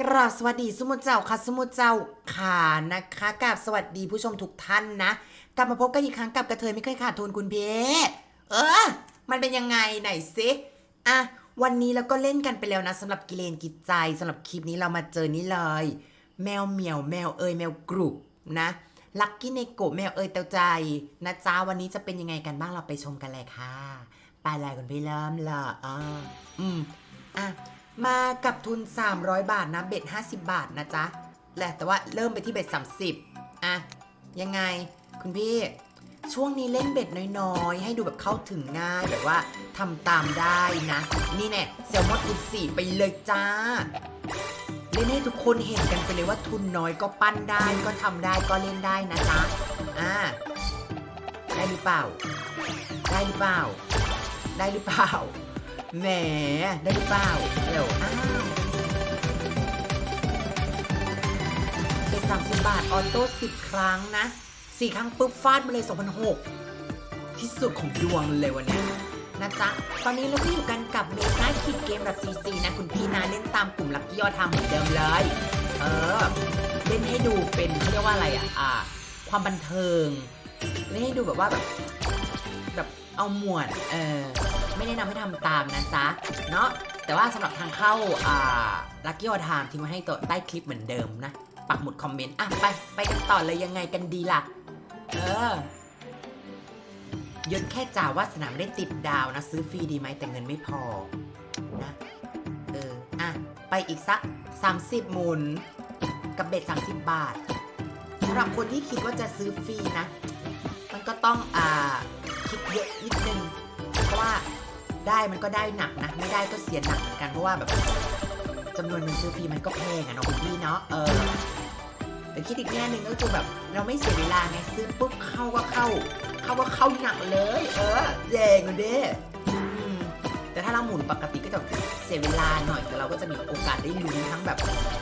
กราบสวัสดีสมุทรเจ้าค่ะสมุทรเจ้าขานะคะกราบสวัสดีผู้ชมทุกท่านนะ กลับมาพบกันอีกครั้งกับกระเทยไม่เคยขาดทุนคุณเพเออ มันเป็นยังไงไหนซิอะวันนี้เราก็เล่นกันไปแล้วนะสำหรับกิเลนกิจใจสำหรับคลิปนี้เรามาเจอนี่เลย แมวเหมียวแมวเอยแมวกรุบนะลักกี้เนโกะแมวเอยเตาใจนะจ้าวันนี้จะเป็นยังไงกันบ้างเราไปชมกันเลยค่ะไปเลยคุณพี่เริ่มละอ่าอืมอะ มากับทุน 300 บาทนะเบ็ด50 บาทนะจ๊ะแหละแต่ว่าเริ่มไปที่เบ็ด30อะยังไงคุณพี่ช่วงนี้เล่นเบ็ดน้อยๆ ให้ดูแบบเข้าถึงง่ายแบบว่าทำตามได้นะ นี่แน่แซลมอนทุนสี่ไปเลยจ้า เล่นให้ทุกคนเห็นกันไปเลยว่าทุนน้อยก็ปั้นได้ก็ทำได้ก็เล่นได้นะจ๊ะอ่าได้หรือเปล่า ได้หรือเปล่า ได้หรือเปล่า แหมได้หรือเปล่าเร็วอ้าวเป็นสามสิบบาท ออโต้สิบครั้งนะสี่ครั้งปุ๊บฟาดมาเลยสองพันหกที่สุดของดวงเลยวันนี้นะจ๊ะ ตอนนี้เราก็อยู่กันกับเมกาคิดเกมแบบซีซีนะ คุณพี่นาเล่นตามกลุ่มลักกี้ยอทำเหมือนเดิมเลย เออ เล่นให้ดูเป็นเขาเรียกว่าอะไรอะ อ่า ความบันเทิง เล่นให้ดูแบบว่าแบบ แบบเอาหมวด เออ ไม่แนะนำให้ทำตามนะจ๊ะ เนาะแต่ว่าสำหรับทางเข้าอ่าลักกี้ออทามทิ้งไว้ให้ตัวใต้คลิปเหมือนเดิมนะ ปักหมุดคอมเมนต์ อะ ไป ไปกันต่อเลยยังไงกันดีล่ะ เออยนแค่จ่าวาสนามไม่ได้ติดดาวนะ ซื้อฟรีดีไหมแต่เงินไม่พอนะ เออ อะ ไปอีกสัก 30 หมุน กับเบ็ด30 บาทสำหรับคนที่คิดว่าจะซื้อฟรีนะ มันก็ต้องอ่าคิดเยอะนิดนึงเพราะว่า ได้มันก็ได้หนักนะ ไม่ได้ก็เสียหนักเหมือนกันเพราะว่าแบบจำนวนเงินซื้อฟรีมันก็แพงอะเนาะคุณพี่เนาะเออแต่คิดอีกแง่หนึ่งก็คือแบบเราไม่เสียเวลาไงซื้อปุ๊บเข้าก็เข้า เข้าก็เข้าหนักเลย เออเจ๋งเด้แต่ถ้าเราหมุนปกติก็จะเสียเวลาหน่อยแต่เราก็จะมีโอกาสได้ลุ้นทั้งแบบ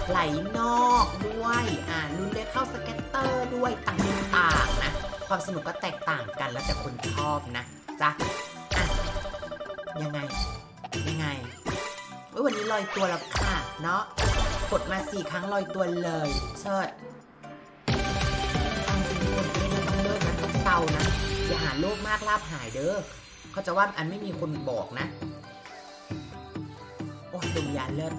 ไหลนอกด้วยอ่าลุ้นได้เข้าสเก็ตเตอร์ด้วยต่างๆนะ ความสนุกก็แตกต่างกันแล้วแต่คนชอบนะจ๊ะอะ ยังไง ยังไงวันนี้ลอยตัวแล้วค่ะ เนาะกดมาสี่ครั้งลอยตัวเลยเชิดเอาจริงๆคนเล่นมันต้องเลิกนะต้องเศร้านะ อย่าหาโลภมากลาบหายเด้อเขาจะว่าอันไม่มีคนบอกนะ โอ้ยดมยาเลิศ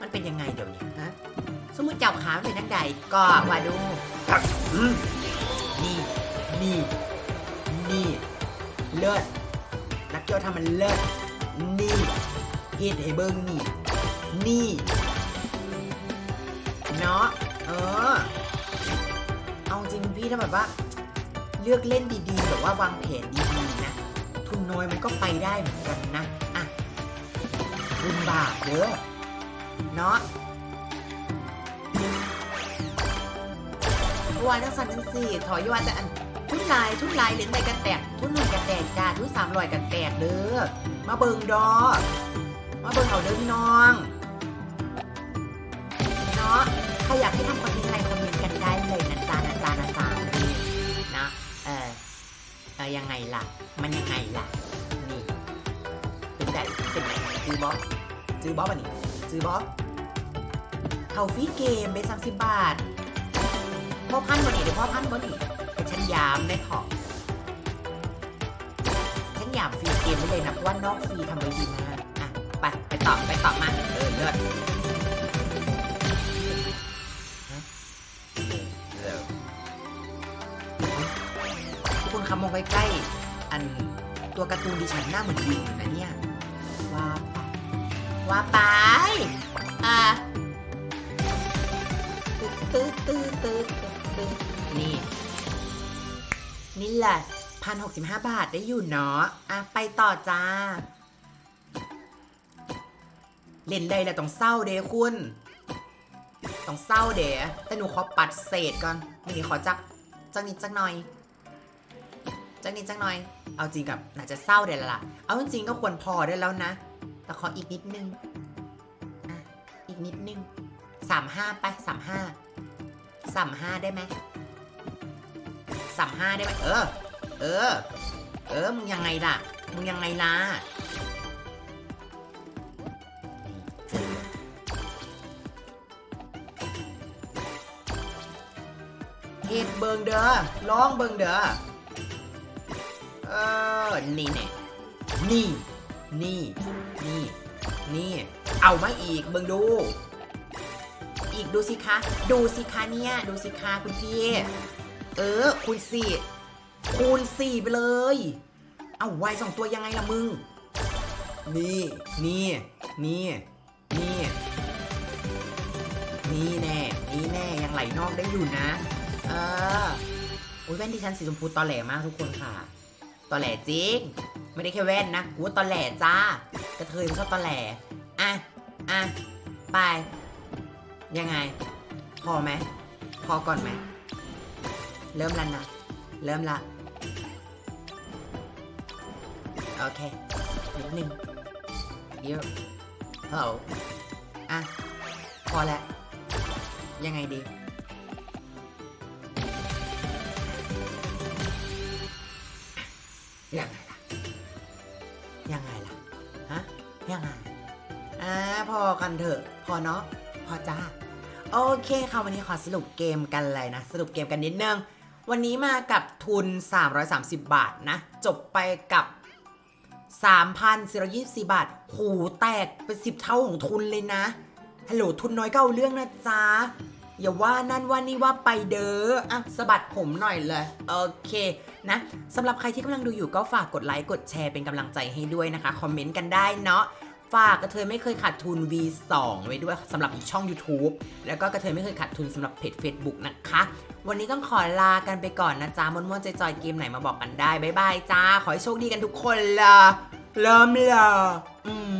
มันเป็นยังไงเดี๋ยวนี้ฮะสมมติเจ้าขามันเป็นนักใดก็ว่าดูนี่ นี่ นี่ เลิศ กียวทำมันเลิศนี่เฮ็ดให้เบิ้งนี่ นี่ เนาะเออ เอาจริงพี่ถ้าแบบว่า เลือกเล่นดีๆแบบว่าวางแผนดีๆนะ ทุนน้อยมันก็ไปได้เหมือนกันนะอะบุญบาปเด้อเนาะวายทั้งสันทั้งสี่ถอยว่าแต่อัน ทุนลายทุนลายเหรียญใบกันแตก ทุนหน่วยกันแตกจ้าทุนสามร้อยกันแตกเด้อมาเบิงดอ มาเบิงเอาเด้อพี่น้องเนาะใครอยากให้ทำคอนเทนต์อะไรคอมเมนต์กันได้เลยนะจ๊ะนะจ๊ะนะจ๊ะนี่นะเออเออยังไงล่ะ มันยังไงล่ะนี่เป็นไงเป็นไงจือบอสจือบอสป่ะนี่จือบอสเขาฟรีเกมเบสสามสิบบาทพ่อพันบนนี่เดี๋ยวพ่อพันบนนี่แต่ ฉันยามได้ขอฉันยามฟรีเกมไม่เลยนะเพราะว่านอกฟรีทำไว้ดีมากอะไปไปตอบไปตอบมาเออเลิศฮะเลิศทุกคนคำมองใกล้ๆอันตัวการ์ตูนดิฉันหน้าเหมือนวิวอยู่นะเนี่ยว่าไปว่าไป อะตื้อตื้อตื้อตื้อนี่ นี่แหละพันหกสิบห้าบาทได้อยู่เนาะอะไปต่อจ้า เล่นได้แล้วต้องเศร้าเด้คุณ ต้องเศร้าเด้แต่หนูขอปัดเศษก่อน นี่ขอจักจักนิดจักหน่อยจักนิดจักหน่อย เอาจริงกับน่าจะเศร้าเด้ล้วล่ะ เอาจริงก็ควรพอได้แล้วนะ แต่ขออีกนิดนึงอีกนิดนึงสามห้าไปสามห้าสามห้าได้ไหม สามห้าได้ไหมเออ เออ เออ มึงยังไงล่ะ มึงยังไงล่ะเอ็ดเบิงเดอร้องเบิงเด้อ เออ นี่เนี่ยนี่ นี่ นี่ นี่ เอามาอีกเบิงดู อีกดูสิคะ ดูสิคะเนี่ย ดูสิคะคุณพี่ เออ คูณสี่คูณสี่ไปเลย เอาไว้สองตัวยังไงล่ะมึง นี่ นี่ นี่ นี่ นี่แน่ นี่แน่ ยังไหลนอกได้อยู่นะ เอออุ้ยแว่นที่ฉันสีชมพูตอแหลมากทุกคนค่ะ ตอแหลจริง ไม่ได้แค่แว่นนะ กูว่าตอแหลจ้า กระเทยมันชอบตอแหล อะ อะ ไป ยังไง พอไหม พอก่อนไหม เริ่มแล้วนะเริ่มละ โอเคนิดนึงเยอะเฮ้อะ พอแล้ว ยังไงดียังไงล่ะ ยังไงล่ะ ฮะ ยังไง อ่า พอกันเถอะ พอเนาะ พอจ้า โอเคค่ะวันนี้ขอสรุปเกมกันเลยนะ สรุปเกมกันนิดนึง วันนี้มากับทุน 330 บาทนะ จบไปกับ 3,424 บาท หูแตกเป็น10เท่าของทุนเลยนะ ฮัลโหลทุนน้อยก็เอาเรื่องนะจ๊ะ อย่าว่านั่นว่านี่ว่าไปเด้ออะสะบัดผมหน่อยเลย โอเคนะสำหรับใครที่กำลังดูอยู่ก็ฝากกดไลค์ กดแชร์เป็นกำลังใจให้ด้วยนะคะ คอมเมนต์กันได้เนาะ ฝากกระเทยไม่เคยขาดทุน V2 ไว้ด้วยสำหรับช่อง YouTube แล้วก็กระเทยไม่เคยขาดทุนสำหรับเพจ Facebook นะคะ วันนี้ต้องขอลากันไปก่อนนะจ๊ะม่วนๆจอยๆเกมไหนมาบอกกันได้ บ๊ายบายจ้า ขอให้โชคดีกันทุกคนละเริ่มละอืม